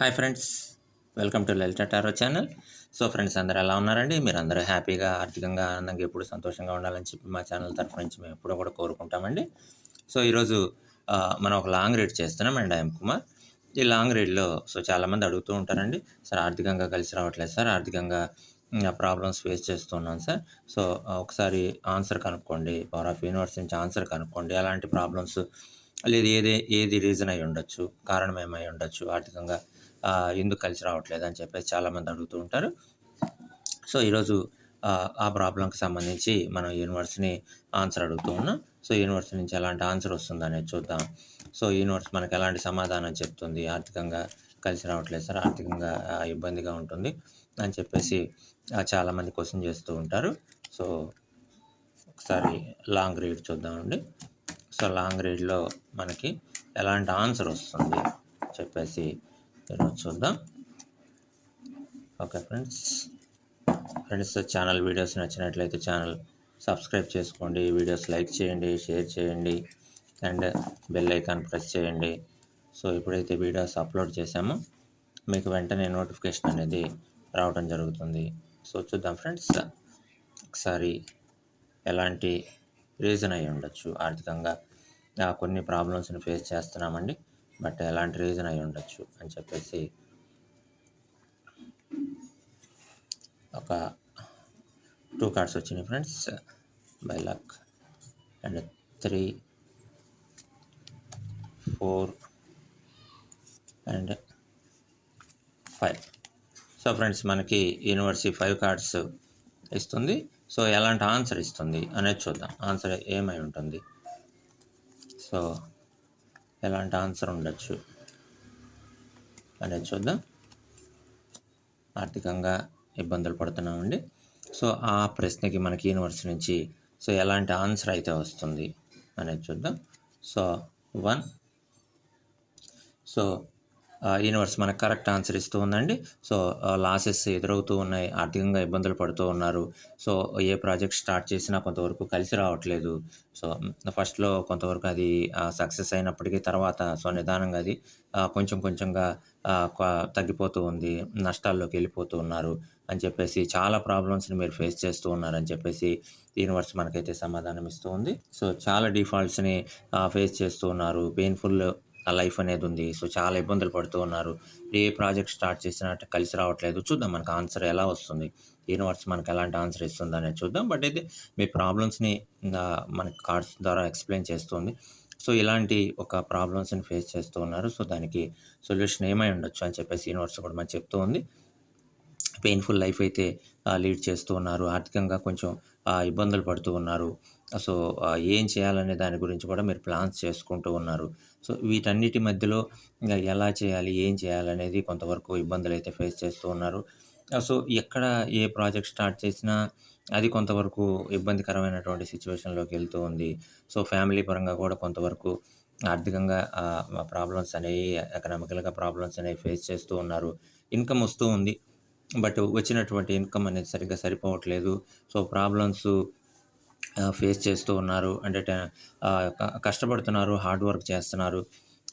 Hi friends welcome to Lalitha tarot channel. So friends అందరూ ఎలా ఉన్నారండి? మీరు అందరూ హ్యాపీగా ఆర్థికంగా ఆనందంగా ఎప్పుడు సంతోషంగా ఉండాలని చెప్పి మా ఛానల్ తరఫు నుంచి మేము ఎప్పుడూ కూడా కోరుకుంటామండి. సో ఈరోజు మనం ఒక లాంగ్ రీడ్ చేస్తున్నాం అండ్ ఐఎమ్ కుమార్. ఈ లాంగ్ రీడ్లో సో చాలామంది అడుగుతూ ఉంటారండి సార్ ఆర్థికంగా కలిసి రావట్లేదు సార్ ఆర్థికంగా ప్రాబ్లమ్స్ ఫేస్ చేస్తున్నాను సార్. సో ఒకసారి ఆన్సర్ కనుక్కోండి పవర్ ఆఫ్ యూనివర్స్ నుంచి ఆన్సర్ కనుక్కోండి అలాంటి ప్రాబ్లమ్స్ లేదు ఏది ఏది రీజన్ అయి ఉండొచ్చు కారణం ఏమై ఉండొచ్చు ఆర్థికంగా ఎందుకు కలిసి రావట్లేదు అని చెప్పేసి చాలామంది అడుగుతూ ఉంటారు. సో ఈరోజు ఆ, ప్రాబ్లంకి సంబంధించి మనం యూనివర్స్ని ఆన్సర్ అడుగుతూ ఉన్నాం. సో యూనివర్స్ నుంచి ఎలాంటి ఆన్సర్ వస్తుంది అనేది చూద్దాం. సో యూనివర్స్ మనకు ఎలాంటి సమాధానం చెప్తుంది ఆర్థికంగా కలిసి రావట్లేదు సార్ ఆర్థికంగా ఇబ్బందిగా ఉంటుంది అని చెప్పేసి చాలామంది క్వశ్చన్ చేస్తూ ఉంటారు. సో ఒకసారి లాంగ్ రీడ్ చూద్దామండి. సో లాంగ్ రీడ్లో మనకి ఎలాంటి ఆన్సర్ వస్తుంది చెప్పేసి ఈరోజు చూద్దాం. Okay friends. Friends channel videos నచ్చినట్లయితే ఛానల్ సబ్స్క్రైబ్ చేసుకోండి వీడియోస్ లైక్ చేయండి షేర్ చేయండి అండ్ బెల్ ఐకాన్ ప్రెస్ చేయండి. సో ఎప్పుడైతే వీడియోస్ అప్లోడ్ చేశామో మీకు వెంటనే నోటిఫికేషన్ అనేది రావడం జరుగుతుంది. సో చూద్దాం ఫ్రెండ్స్. ఒకసారి ఎలాంటి రీజన్ అయి ఉండొచ్చు ఆర్థికంగా? కొన్ని ప్రాబ్లమ్స్ని ఫేస్ చేస్తున్నామండి. బట్ ఎలాంటి రీజన్ అయి ఉండొచ్చు అని చెప్పేసి ఒక టూ కార్డ్స్ వచ్చినాయి friends. By luck. And three four and five. So friends మనకి యూనివర్సిటీ ఫైవ్ కార్డ్స్ ఇస్తుంది. సో ఎలాంటి ఆన్సర్ ఇస్తుంది అనేది చూద్దాం. ఆన్సర్ ఏమై ఉంటుంది? సో ఎలాంటి ఆన్సర్ ఉండొచ్చు అనేది చూద్దాం. ఆర్థికంగా ఇబ్బందులు పడుతున్నామండి. సో ఆ ప్రశ్నకి మనకి యూనివర్స్ నుంచి సో ఎలాంటి ఆన్సర్ అయితే వస్తుంది అనేది చూద్దాం. So one. సో యూనివర్స్ మనకు కరెక్ట్ ఆన్సర్ ఇస్తూ ఉందండి. సో లాసెస్ ఎదురవుతూ ఉన్నాయి ఆర్థికంగా ఇబ్బందులు పడుతూ ఉన్నారు. సో ఏ ప్రాజెక్ట్ స్టార్ట్ చేసినా కొంతవరకు కలిసి రావట్లేదు. సో ఫస్ట్లో కొంతవరకు అది సక్సెస్ అయినప్పటికీ తర్వాత సో నిదానంగా అది కొంచెం కొంచెంగా తగ్గిపోతూ ఉంది నష్టాల్లోకి వెళ్ళిపోతూ ఉన్నారు అని చెప్పేసి చాలా ప్రాబ్లమ్స్ని మీరు ఫేస్ చేస్తూ ఉన్నారని చెప్పేసి యూనివర్స్ మనకైతే సమాధానం ఇస్తూ ఉంది. సో చాలా డిఫాల్ట్స్ని ఫేస్ చేస్తూ ఉన్నారు. పెయిన్ఫుల్ లైఫ్ అనేది ఉంది. సో చాలా ఇబ్బందులు పడుతూ ఉన్నారు. ఏ ప్రాజెక్ట్ స్టార్ట్ చేసినా కలిసి రావట్లేదు. చూద్దాం మనకు ఆన్సర్ ఎలా వస్తుంది. యూనివర్స్ మనకు ఎలాంటి ఆన్సర్ ఇస్తుంది అనేది చూద్దాం. బట్ అయితే మీ ప్రాబ్లమ్స్ని మనకి కార్డ్స్ ద్వారా ఎక్స్ప్లెయిన్ చేస్తుంది. సో ఇలాంటి ఒక ప్రాబ్లమ్స్ని ఫేస్ చేస్తూ ఉన్నారు. సో దానికి సొల్యూషన్ ఏమై ఉండొచ్చు అని చెప్పేసి యూనివర్స్ కూడా మనకు చెప్తూ ఉంది. పెయిన్ఫుల్ లైఫ్ అయితే లీడ్ చేస్తూ ఉన్నారు. ఆర్థికంగా కొంచెం ఇబ్బందులు పడుతూ ఉన్నారు. సో ఏం చేయాలనే దాని గురించి కూడా మీరు ప్లాన్స్ చేసుకుంటూ ఉన్నారు. సో వీటన్నిటి మధ్యలో ఎలా చేయాలి ఏం చేయాలనేది కొంతవరకు ఇబ్బందులు అయితే ఫేస్ చేస్తూ ఉన్నారు. సో ఎక్కడ ఏ ప్రాజెక్ట్ స్టార్ట్ చేసినా అది కొంతవరకు ఇబ్బందికరమైనటువంటి సిచ్యువేషన్లోకి వెళ్తూ ఉంది. సో ఫ్యామిలీ పరంగా కూడా కొంతవరకు ఆర్థికంగా ప్రాబ్లమ్స్ అనేవి ఎకనామికల్గా ప్రాబ్లమ్స్ అనేవి ఫేస్ చేస్తూ ఉన్నారు. ఇన్కమ్ వస్తూ ఉంది. బట్ వచ్చినటువంటి ఇన్కమ్ అనేది సరిగ్గా సరిపోవట్లేదు. సో ప్రాబ్లమ్స్ ఫేస్ చేస్తూ ఉన్నారు. అంటే కష్టపడుతున్నారు హార్డ్ వర్క్ చేస్తున్నారు.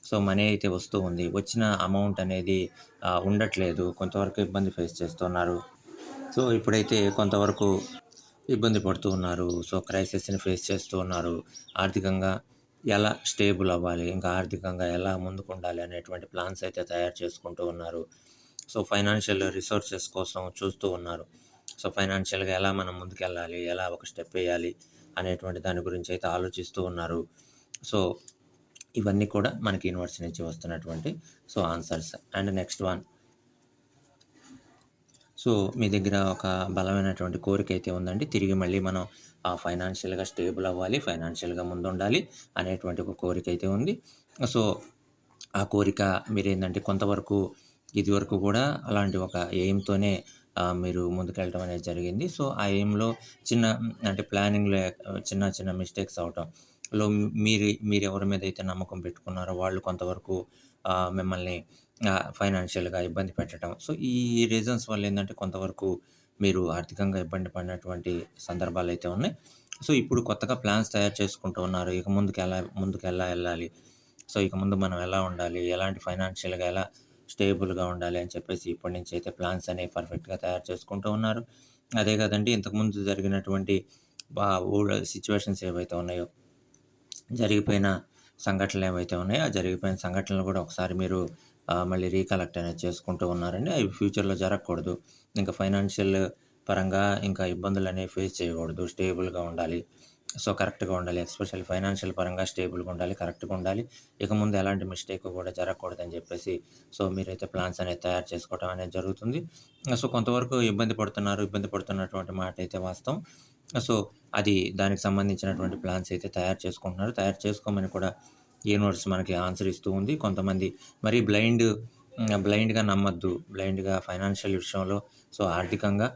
సో మనీ అయితే వస్తూ ఉంది. వచ్చిన అమౌంట్ అనేది ఉండట్లేదు. కొంతవరకు ఇబ్బంది ఫేస్ చేస్తున్నారు. సో ఇప్పుడైతే కొంతవరకు ఇబ్బంది పడుతూ ఉన్నారు. సో క్రైసిస్ని ఫేస్ చేస్తూ ఉన్నారు. ఆర్థికంగా ఎలా స్టేబుల్ అవ్వాలి? ఇంకా ఆర్థికంగా ఎలా ముందుకు ఉండాలి అనేటువంటి ప్లాన్స్ అయితే తయారు చేసుకుంటూ ఉన్నారు. సో ఫైనాన్షియల్ రిసోర్సెస్ కోసం చూస్తూ ఉన్నారు. సో ఫైనాన్షియల్గా ఎలా మనం ముందుకెళ్ళాలి ఎలా ఒక స్టెప్ వేయాలి అనేటువంటి దాని గురించి అయితే ఆలోచిస్తూ ఉన్నారు. సో ఇవన్నీ కూడా మనకి యూనివర్సిటీ నుంచి వస్తున్నటువంటి so answers. And next one. So మీ దగ్గర ఒక బలమైనటువంటి కోరిక అయితే ఉందండి. తిరిగి మళ్ళీ మనం ఆ ఫైనాన్షియల్గా స్టేబుల్ అవ్వాలి ఫైనాన్షియల్గా ముందుండాలి అనేటువంటి ఒక కోరిక అయితే ఉంది. సో ఆ కోరిక మీరు ఏంటంటే కొంతవరకు ఇదివరకు కూడా అలాంటి ఒక ఎయిమ్తోనే మీరు ముందుకెళ్ళటం అనేది జరిగింది. సో ఆ ఎయిమ్లో చిన్న అంటే ప్లానింగ్లో చిన్న చిన్న మిస్టేక్స్ అవటం. లో మీరు మీరు ఎవరి మీద అయితే నమ్మకం పెట్టుకున్నారో వాళ్ళు కొంతవరకు మిమ్మల్ని ఫైనాన్షియల్గా ఇబ్బంది పెట్టడం సో ఈ రీజన్స్ వల్ల ఏంటంటే కొంతవరకు మీరు ఆర్థికంగా ఇబ్బంది పడినటువంటి సందర్భాలు అయితే ఉన్నాయి. సో ఇప్పుడు కొత్తగా ప్లాన్స్ తయారు చేసుకుంటూ ఉన్నారు. ఇక ముందుకు ఎలా ముందుకు ఎలా వెళ్ళాలి? సో ఇక ముందు మనం ఎలా ఉండాలి? ఎలాంటి ఫైనాన్షియల్గా ఎలా స్టేబుల్గా ఉండాలి అని చెప్పేసి ఇప్పటి నుంచి అయితే ప్లాన్స్ అనేవి పర్ఫెక్ట్గా తయారు చేసుకుంటూ ఉన్నారు. అదే కదండి ఇంతకుముందు జరిగినటువంటి బా సిచ్యువేషన్స్ ఏవైతే ఉన్నాయో జరిగిపోయిన సంఘటనలు ఏవైతే ఉన్నాయో ఆ జరిగిపోయిన సంఘటనలు కూడా ఒకసారి మీరు మళ్ళీ రీకలెక్ట్ అనేది చేసుకుంటూ ఉన్నారండి. అవి ఫ్యూచర్లో జరగకూడదు. ఇంకా ఫైనాన్షియల్ పరంగా ఇంకా ఇబ్బందులు అనేవి ఫేస్ చేయకూడదు. స్టేబుల్గా ఉండాలి. సో కరెక్ట్గా ఉండాలి. ఎస్పెషల్ ఫైనాన్షియల్ పరంగా స్టేబుల్గా ఉండాలి కరెక్ట్గా ఉండాలి. ఇక ముందు ఎలాంటి మిస్టేక్ కూడా జరగకూడదని చెప్పేసి సో మీరైతే ప్లాన్స్ అనేది తయారు చేసుకోవడం అనేది జరుగుతుంది. సో కొంతవరకు ఇబ్బంది పడుతున్నారు ఇబ్బంది పడుతున్నటువంటి మాట అయితే వాస్తవం. సో అది దానికి సంబంధించినటువంటి ప్లాన్స్ అయితే తయారు చేసుకుంటున్నారు. తయారు చేసుకోమని కూడా యూనివర్స్ మనకి ఆన్సర్ ఇస్తూ ఉంది. కొంతమంది మరి బ్లైండ్ బ్లైండ్గా నమ్మద్దు. బ్లైండ్గా ఫైనాన్షియల్ విషయంలో సో ఆర్థికంగా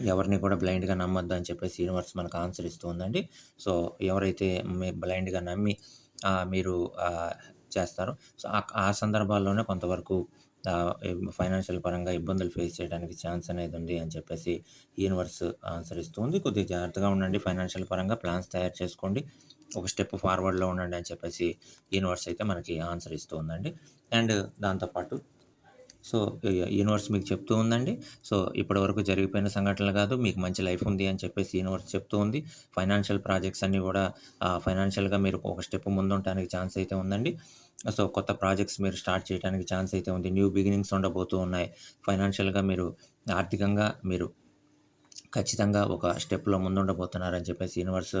ఎవరిని కూడా బ్లైండ్గా నమ్మొద్దు అని చెప్పేసి యూనివర్స్ మనకు ఆన్సర్ ఇస్తూ ఉందండి. సో ఎవరైతే మీ బ్లైండ్గా నమ్మి మీరు చేస్తారో సో ఆ- సందర్భాల్లోనే కొంతవరకు ఫైనాన్షియల్ పరంగా ఇబ్బందులు ఫేస్ చేయడానికి ఛాన్స్ అనేది ఉంది అని చెప్పేసి యూనివర్స్ ఆన్సర్ ఇస్తుంది కొద్దిగా జాగ్రత్తగా ఉండండి. ఫైనాన్షియల్ పరంగా ప్లాన్స్ తయారు చేసుకోండి. ఒక స్టెప్ ఫార్వర్డ్లో ఉండండి అని చెప్పేసి యూనివర్స్ అయితే మనకి ఆన్సర్ ఇస్తూ ఉందండి. అండ్ దాంతోపాటు సో యూనివర్స్ మీకు చెప్తూ ఉందండి. సో ఇప్పటి వరకు జరిగిపోయిన సంఘటనలు కాదు మీకు మంచి లైఫ్ ఉంది అని చెప్పేసి యూనివర్స్ చెప్తూ ఉంది. ఫైనాన్షియల్ ప్రాజెక్ట్స్ అన్నీ కూడా ఫైనాన్షియల్గా మీరు ఒక స్టెప్ ముందు ఛాన్స్ అయితే ఉందండి. సో కొత్త ప్రాజెక్ట్స్ మీరు స్టార్ట్ చేయడానికి ఛాన్స్ అయితే ఉంది. న్యూ బిగినింగ్స్ ఉండబోతూ ఉన్నాయి. ఫైనాన్షియల్గా మీరు ఆర్థికంగా మీరు ఖచ్చితంగా ఒక స్టెప్లో ముందుండబోతున్నారని చెప్పేసి యూనివర్స్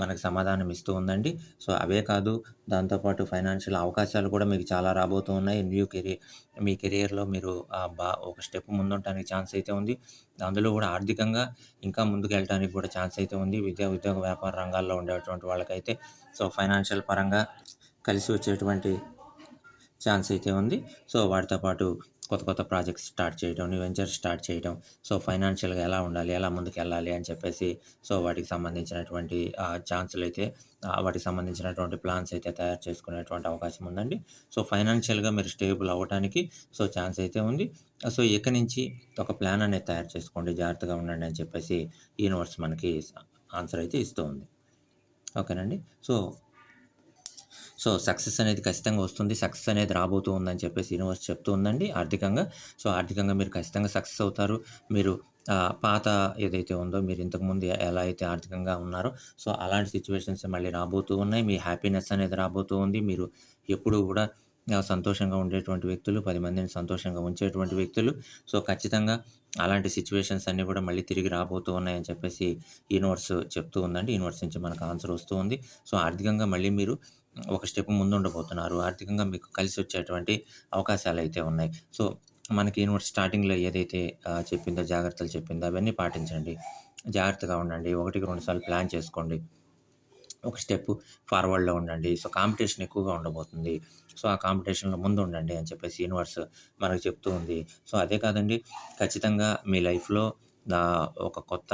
మనకు సమాధానం ఇస్తూ ఉందండి. సో అవే కాదు దాంతోపాటు ఫైనాన్షియల్ అవకాశాలు కూడా మీకు చాలా రాబోతూ ఉన్నాయి. న్యూ కెరీర్ మీ కెరియర్లో మీరు ఆ, బా ఒక స్టెప్ ముందుంటానికి ఛాన్స్ అయితే ఉంది. అందులో కూడా ఆర్థికంగా ఇంకా ముందుకు వెళ్ళడానికి కూడా ఛాన్స్ అయితే ఉంది. విద్యా ఉద్యోగ వ్యాపార రంగాల్లో ఉండేటువంటి వాళ్ళకైతే సో ఫైనాన్షియల్ పరంగా కలిసి వచ్చేటువంటి ఛాన్స్ అయితే ఉంది. సో వాటితో పాటు కొత్త కొత్త ప్రాజెక్ట్స్ స్టార్ట్ చేయడం న్యూ వెంచర్స్ స్టార్ట్ చేయడం సో ఫైనాన్షియల్గా ఎలా ఉండాలి ఎలా ముందుకు వెళ్ళాలి అని చెప్పేసి సో వాటికి సంబంధించినటువంటి ఛాన్సులు అయితే వాటికి సంబంధించినటువంటి ప్లాన్స్ అయితే తయారు చేసుకునేటువంటి అవకాశం ఉందండి. సో ఫైనాన్షియల్గా మీరు స్టేబుల్ అవ్వడానికి సో ఛాన్స్ అయితే ఉంది. సో ఇక నుంచి ఒక ప్లాన్ అనేది తయారు చేసుకోండి జాగ్రత్తగా ఉండండి అని చెప్పేసి యూనివర్స్ మనకి ఆన్సర్ అయితే ఇస్తూ ఉంది. ఓకేనండి? సో సో సక్సెస్ అనేది ఖచ్చితంగా వస్తుంది. సక్సెస్ అనేది రాబోతూ ఉందని చెప్పేసి యూనివర్స్ చెప్తూ ఉందండి ఆర్థికంగా. సో ఆర్థికంగా మీరు ఖచ్చితంగా సక్సెస్ అవుతారు. మీరు పాత ఏదైతే ఉందో మీరు ఇంతకుముందు ఎలా అయితే ఆర్థికంగా ఉన్నారో సో అలాంటి సిచ్యువేషన్స్ మళ్ళీ రాబోతూ ఉన్నాయి. మీ హ్యాపీనెస్ అనేది రాబోతూ ఉంది. మీరు ఎప్పుడు కూడా సంతోషంగా ఉండేటువంటి వ్యక్తులు పది మందిని సంతోషంగా ఉంచేటువంటి వ్యక్తులు. సో ఖచ్చితంగా అలాంటి సిచ్యువేషన్స్ అన్నీ కూడా మళ్ళీ తిరిగి రాబోతూ ఉన్నాయని చెప్పేసి యూనివర్స్ చెప్తూ ఉందండి. యూనివర్స్ నుంచి మనకు ఆన్సర్ వస్తూ ఉంది. సో ఆర్థికంగా మళ్ళీ మీరు ఒక స్టెప్ ముందు ఉండబోతున్నారు ఆర్థికంగా మీకు కలిసి వచ్చేటువంటి అవకాశాలు అయితే ఉన్నాయి. సో మనకి యూనివర్స్ స్టార్టింగ్లో ఏదైతే చెప్పిందో జాగ్రత్తలు చెప్పిందో అవన్నీ పాటించండి. జాగ్రత్తగా ఉండండి. ఒకటికి రెండు సార్లు ప్లాన్ చేసుకోండి. ఒక స్టెప్ ఫార్వర్డ్లో ఉండండి. సో కాంపిటీషన్ ఎక్కువగా ఉండబోతుంది. సో ఆ కాంపిటీషన్లో ముందు ఉండండి అని చెప్పేసి యూనివర్స్ మనకు చెప్తూ ఉంది. సో అదే కాదండి. ఖచ్చితంగా మీ లైఫ్లో దా ఒక కొత్త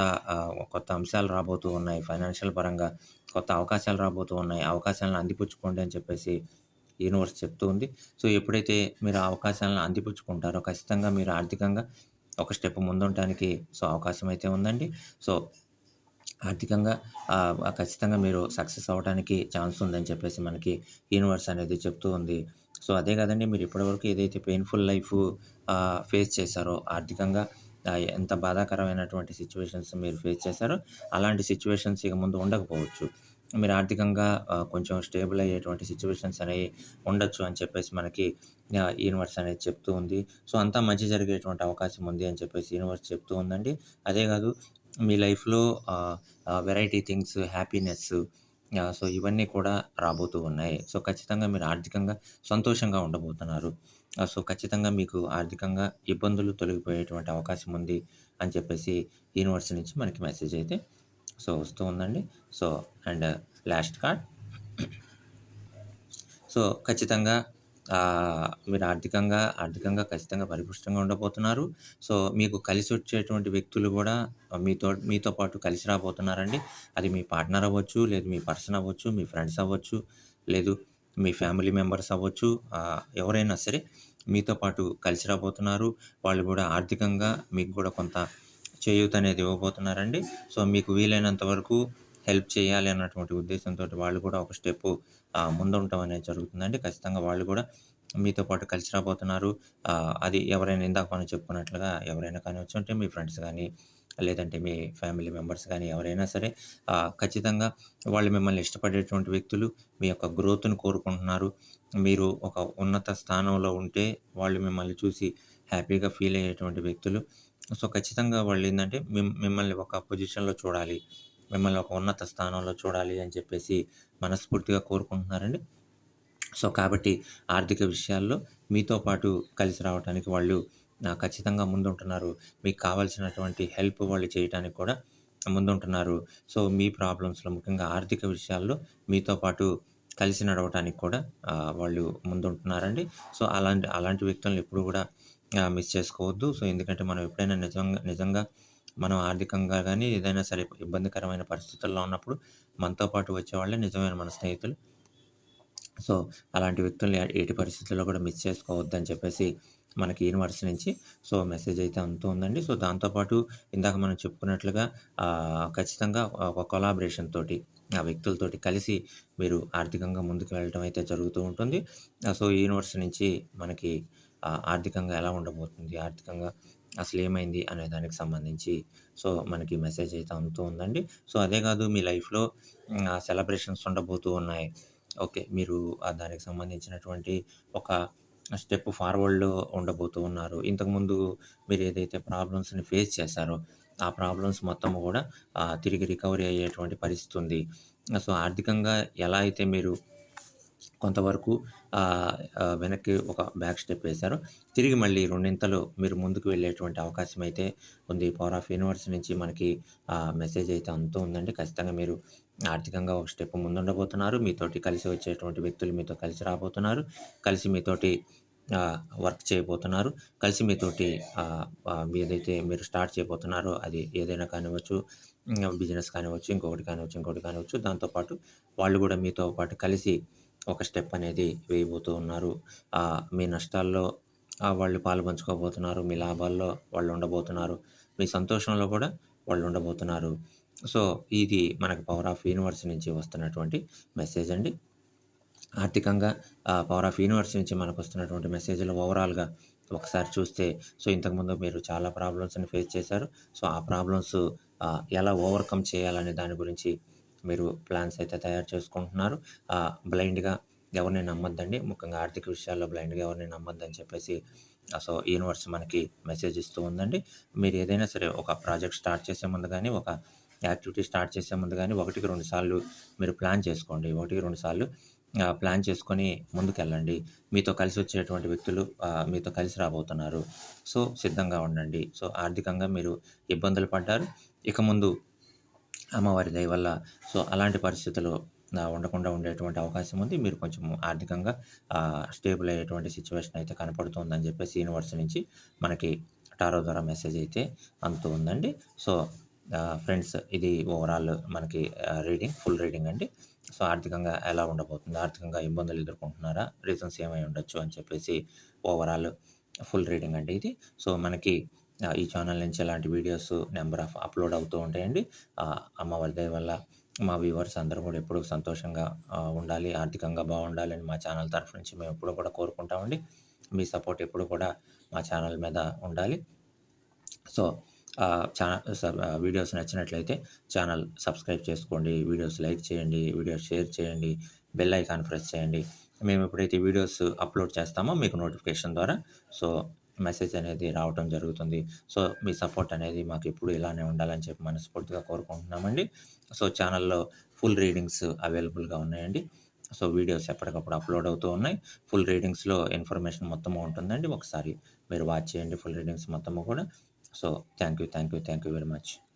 కొత్త అంశాలు రాబోతూ ఉన్నాయి. ఫైనాన్షియల్ పరంగా కొత్త అవకాశాలు రాబోతూ ఉన్నాయి. అవకాశాలను అందిపుచ్చుకోండి అని చెప్పేసి యూనివర్స్ చెప్తూ ఉంది. సో ఎప్పుడైతే మీరు ఆ అవకాశాలను అందిపుచ్చుకుంటారో ఖచ్చితంగా మీరు ఆర్థికంగా ఒక స్టెప్ ముందుంటానికి సో అవకాశం అయితే ఉందండి. సో ఆర్థికంగా ఖచ్చితంగా మీరు సక్సెస్ అవ్వడానికి ఛాన్స్ ఉందని చెప్పేసి మనకి యూనివర్స్ అనేది చెప్తూ ఉంది. సో అదే కదండి మీరు ఇప్పటివరకు ఏదైతే పెయిన్ఫుల్ లైఫ్ ఫేస్ చేశారో ఆర్థికంగా ఎంత బాధాకరమైనటువంటి సిచ్యువేషన్స్ మీరు ఫేస్ చేశారో అలాంటి సిచ్యువేషన్స్ ఇక ముందు ఉండకపోవచ్చు. మీరు ఆర్థికంగా కొంచెం స్టేబుల్ అయ్యేటువంటి సిచ్యువేషన్స్ అనేవి ఉండొచ్చు అని చెప్పేసి మనకి యూనివర్స్ అనేది చెప్తూ ఉంది. సో అంతా మంచి జరిగేటువంటి అవకాశం ఉంది అని చెప్పేసి యూనివర్స్ చెప్తూ ఉందండి. అదే కాదు మీ లైఫ్లో వెరైటీ థింగ్స్ హ్యాపీనెస్ సో ఇవన్నీ కూడా రాబోతూ ఉన్నాయి. సో ఖచ్చితంగా మీరు ఆర్థికంగా సంతోషంగా ఉండబోతున్నారు. సో ఖచ్చితంగా మీకు ఆర్థికంగా ఇబ్బందులు తొలగిపోయేటువంటి అవకాశం ఉంది అని చెప్పేసి యూనివర్స్ నుంచి మనకి మెసేజ్ అయితే సో వస్తూ ఉందండి. So and last card. So ఖచ్చితంగా మీరు ఆర్థికంగా ఆర్థికంగా ఖచ్చితంగా పరిపుష్టంగా ఉండబోతున్నారు. సో మీకు కలిసి వచ్చేటువంటి వ్యక్తులు కూడా మీతో మీతో పాటు కలిసి రాబోతున్నారండి. అది మీ పార్ట్నర్ అవ్వచ్చు లేదు మీ పర్సన్ అవ్వచ్చు మీ ఫ్రెండ్స్ అవ్వచ్చు లేదు మీ ఫ్యామిలీ మెంబర్స్ అవ్వచ్చు ఎవరైనా సరే మీతో పాటు కలిసి రాబోతున్నారు. వాళ్ళు కూడా ఆర్థికంగా మీకు కూడా కొంత చేయూత అనేది ఇవ్వబోతున్నారండి. సో మీకు వీలైనంత వరకు హెల్ప్ చేయాలి అన్నటువంటి ఉద్దేశంతో వాళ్ళు కూడా ఒక స్టెప్ ముందు ఉండటం అనేది జరుగుతుందండి ఖచ్చితంగా వాళ్ళు కూడా మీతో పాటు కలిసి రాబోతున్నారు. అది ఎవరైనా ఇందాక మనం చెప్పుకున్నట్లుగా ఎవరైనా కానివచ్చు ఉంటే మీ ఫ్రెండ్స్ కానీ లేదంటే మీ ఫ్యామిలీ మెంబర్స్ కానీ ఎవరైనా సరే ఖచ్చితంగా వాళ్ళు మిమ్మల్ని ఇష్టపడేటువంటి వ్యక్తులు, మీ యొక్క గ్రోత్‌ని కోరుకుంటున్నారు. మీరు ఒక ఉన్నత స్థానంలో ఉంటే వాళ్ళు మిమ్మల్ని చూసి హ్యాపీగా ఫీల్ అయ్యేటువంటి వ్యక్తులు. సో, ఖచ్చితంగా వాళ్ళేందంటే మిమ్ మిమ్మల్ని ఒక పొజిషన్‌లో చూడాలి. మిమ్మల్ని ఒక ఉన్నత స్థానంలో చూడాలి అని చెప్పేసి మనస్ఫూర్తిగా కోరుకుంటున్నారండి. సో, కాబట్టి ఆర్థిక విషయాల్లో మీతో పాటు కలిసి రావటానికి వాళ్ళు ఖచ్చితంగా ముందుంటున్నారు. మీకు కావాల్సినటువంటి హెల్ప్ వాళ్ళు చేయటానికి కూడా ముందుంటున్నారు. సో, మీ ప్రాబ్లమ్స్‌లో ముఖ్యంగా ఆర్థిక విషయాల్లో మీతో పాటు కలిసి నడవటానికి కూడా వాళ్ళు ముందుంటున్నారండి. సో, అలాంటి అలాంటి వ్యక్తులను ఎప్పుడు కూడా మిస్ చేసుకోవద్దు. సో, ఎందుకంటే మనం ఎప్పుడైనా నిజంగా నిజంగా మనం ఆర్థికంగా కానీ ఏదైనా సరే ఇబ్బందికరమైన పరిస్థితుల్లో ఉన్నప్పుడు మనతో పాటు వచ్చేవాళ్ళే నిజమైన మన స్నేహితులు. సో, అలాంటి వ్యక్తుల్ని ఎట్టి పరిస్థితుల్లో కూడా మిస్ చేసుకోవద్దని చెప్పేసి మనకి యూనివర్స్ నుంచి సో, మెసేజ్ అయితే అందుతూ ఉందండి. సో, దాంతో పాటు ఇందాక మనం చెప్పుకున్నట్లుగా ఖచ్చితంగా ఒక కొలాబరేషన్ తోటి ఆ వ్యక్తులతోటి కలిసి మీరు ఆర్థికంగా ముందుకు వెళ్ళటం అయితే జరుగుతూ ఉంటుంది. సో, యూనివర్స్ నుంచి మనకి ఆర్థికంగా ఎలా ఉండబోతుంది? ఆర్థికంగా అసలు ఏమైంది అనే దానికి సంబంధించి సో, మనకి మెసేజ్ అయితే అందుతూ ఉందండి. సో, అదే కాదు మీ లైఫ్‌లో సెలబ్రేషన్స్ ఉండబోతూ ఉన్నాయి. ఓకే. మీరు దానికి సంబంధించినటువంటి ఒక స్టెప్ ఫార్వర్డ్‌లో ఉండబోతూ ఉన్నారు. ఇంతకుముందు మీరు ఏదైతే ప్రాబ్లమ్స్‌ని ఫేస్ చేశారో, ఆ ప్రాబ్లమ్స్ మొత్తం కూడా తిరిగి రికవరీ అయ్యేటువంటి పరిస్థితి ఉంది. సో, ఆర్థికంగా ఎలా అయితే మీరు కొంతవరకు వెనక్కి ఒక బ్యాక్ స్టెప్ వేశారు తిరిగి మళ్ళీ రెండింతలు మీరు ముందుకు వెళ్ళేటువంటి అవకాశం అయితే ఉంది. పవర్ ఆఫ్ యూనివర్స్ నుంచి మనకి మెసేజ్ అయితే అందుతూ ఉందండి. ఖచ్చితంగా మీరు ఆర్థికంగా ఒక స్టెప్ ముందుండబోతున్నారు. మీతోటి కలిసి వచ్చేటువంటి వ్యక్తులు మీతో కలిసి రాబోతున్నారు. కలిసి మీతోటి వర్క్ చేయబోతున్నారు. కలిసి మీతోటి ఏదైతే మీరు స్టార్ట్ చేయబోతున్నారో అది ఏదైనా కానివ్వచ్చు, బిజినెస్ కానివ్వచ్చు, ఇంకొకటి కానివ్వచ్చు, ఇంకొకటి కానివ్వచ్చు. దాంతో పాటు వాళ్ళు కూడా మీతో పాటు కలిసి ఒక స్టెప్ అనేది వేయబోతూ ఉన్నారు. మీ నష్టాల్లో వాళ్ళు పాలు పంచుకోబోతున్నారు. మీ లాభాల్లో వాళ్ళు ఉండబోతున్నారు. మీ సంతోషంలో కూడా వాళ్ళు ఉండబోతున్నారు. సో, ఇది మనకు పవర్ ఆఫ్ యూనివర్స్ నుంచి వస్తున్నటువంటి మెసేజ్ అండి. ఆర్థికంగా పవర్ ఆఫ్ యూనివర్స్ నుంచి మనకు వస్తున్నటువంటి మెసేజ్లు ఓవరాల్‌గా ఒకసారి చూస్తే సో, ఇంతకుముందు మీరు చాలా ప్రాబ్లమ్స్‌ని ఫేస్ చేశారు. సో, ఆ ప్రాబ్లమ్స్ ఎలా ఓవర్‌కమ్ చేయాలనే దాని గురించి మీరు ప్లాన్స్ అయితే తయారు చేసుకుంటున్నారు. బ్లైండ్‌గా ఎవరిని నమ్మొద్దండి. ముఖ్యంగా ఆర్థిక విషయాల్లో బ్లైండ్‌గా ఎవరిని నమ్మొద్దని చెప్పేసి సో, యూనివర్స్ మనకి మెసేజ్ ఇస్తూ ఉందండి. మీరు ఏదైనా సరే ఒక ప్రాజెక్ట్ స్టార్ట్ చేసే ముందు కానీ ఒక యాక్టివిటీ స్టార్ట్ చేసే ముందు కానీ ఒకటికి రెండు సార్లు మీరు ప్లాన్ చేసుకోండి. ఒకటికి రెండు సార్లు ప్లాన్ చేసుకొని ముందుకెళ్ళండి. మీతో కలిసి వచ్చేటువంటి వ్యక్తులు మీతో కలిసి రాబోతున్నారు. సో, సిద్ధంగా ఉండండి. సో, ఆర్థికంగా మీరు ఇబ్బందులు పడ్డారు. ఇక ముందు అమ్మవారి దయ వల్ల సో, అలాంటి పరిస్థితులు ఉండకుండా ఉండేటువంటి అవకాశం ఉంది. మీరు కొంచెం ఆర్థికంగా స్టేబుల్ అయ్యేటువంటి సిచ్యువేషన్ అయితే కనపడుతుందని చెప్పేసి యూనివర్స్ నుంచి మనకి టారో ద్వారా మెసేజ్ అయితే అందుతూ ఉందండి. సో, ఫ్రెండ్స్ ఇది ఓవరాల్ మనకి రీడింగ్ ఫుల్ రీడింగ్ అండి. సో, ఆర్థికంగా ఎలా ఉండబోతుంది? ఆర్థికంగా ఇబ్బందులు ఎదుర్కొంటున్నారా? రీజన్స్ ఏమై ఉండొచ్చు అని చెప్పేసి ఓవరాల్ ఫుల్ రీడింగ్ అండి ఇది. సో, మనకి ఈ ఛానల్ నుంచి ఇలాంటి వీడియోస్ నెంబర్ ఆఫ్ అప్‌లోడ్ అవుతూ ఉంటాయండి. అమ్మ అమ్మవారి దయ వల్ల మా వ్యూవర్స్ అందరూ కూడా ఎప్పుడూ సంతోషంగా ఉండాలి, ఆర్థికంగా బాగుండాలని మా ఛానల్ తరఫు నుంచి మేము ఎప్పుడూ కూడా కోరుకుంటామండి. మీ సపోర్ట్ ఎప్పుడు కూడా మా ఛానల్ మీద ఉండాలి. సో, ఛానల్ వీడియోస్ నచ్చినట్లయితే ఛానల్ సబ్స్క్రైబ్ చేసుకోండి. వీడియోస్ లైక్ చేయండి. వీడియోస్ షేర్ చేయండి. బెల్ ఐకాన్ ప్రెస్ చేయండి. మేము ఎప్పుడైతే వీడియోస్ అప్‌లోడ్ చేస్తామో మీకు నోటిఫికేషన్ ద్వారా సో, మెసేజ్ అనేది రావటం జరుగుతుంది. సో, మీ సపోర్ట్ అనేది మాకు ఎప్పుడు ఇలానే ఉండాలని చెప్పి మనస్ఫూర్తిగా కోరుకుంటున్నామండి. సో, ఛానల్‌లో ఫుల్ రీడింగ్స్ అవైలబుల్‌గా ఉన్నాయండి. సో, వీడియోస్ ఎప్పటికప్పుడు అప్‌లోడ్ అవుతూ ఉన్నాయి. ఫుల్ రీడింగ్స్‌లో ఇన్ఫర్మేషన్ మొత్తము ఉంటుందండి. ఒకసారి మీరు వాచ్ చేయండి ఫుల్ రీడింగ్స్ మొత్తము కూడా. So, thank you, thank you, thank you very much.